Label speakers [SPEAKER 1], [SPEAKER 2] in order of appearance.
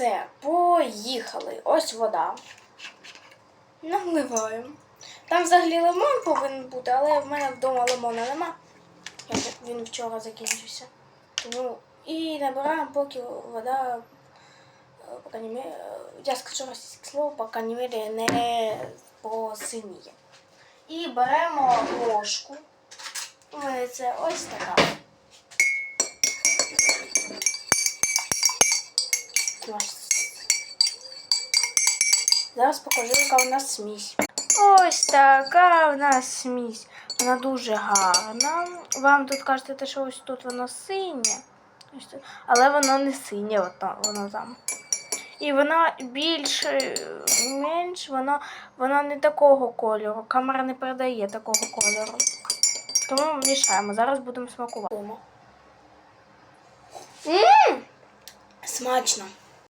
[SPEAKER 1] Все, поїхали. Ось вода. Наливаємо. Там взагалі лимон повинен бути, але в мене вдома лимона нема. Він вчора закінчився. Тому і набираємо, поки вода, е, е, я скажу російське слово, по крайній мірі, не посиніє. І беремо ложку. Це ось така. Ось. Зараз покажу, яка у нас смісь. Ось така у нас смісь. Вона дуже гарна. Вам тут кажете, що ось тут воно синє. Але воно не синє, воно, воно там. І вона більш е, менш, воно, воно не такого кольору. Камера не передає такого кольору. Тому мішаємо. Зараз будемо смакувати. Мм! Смачно.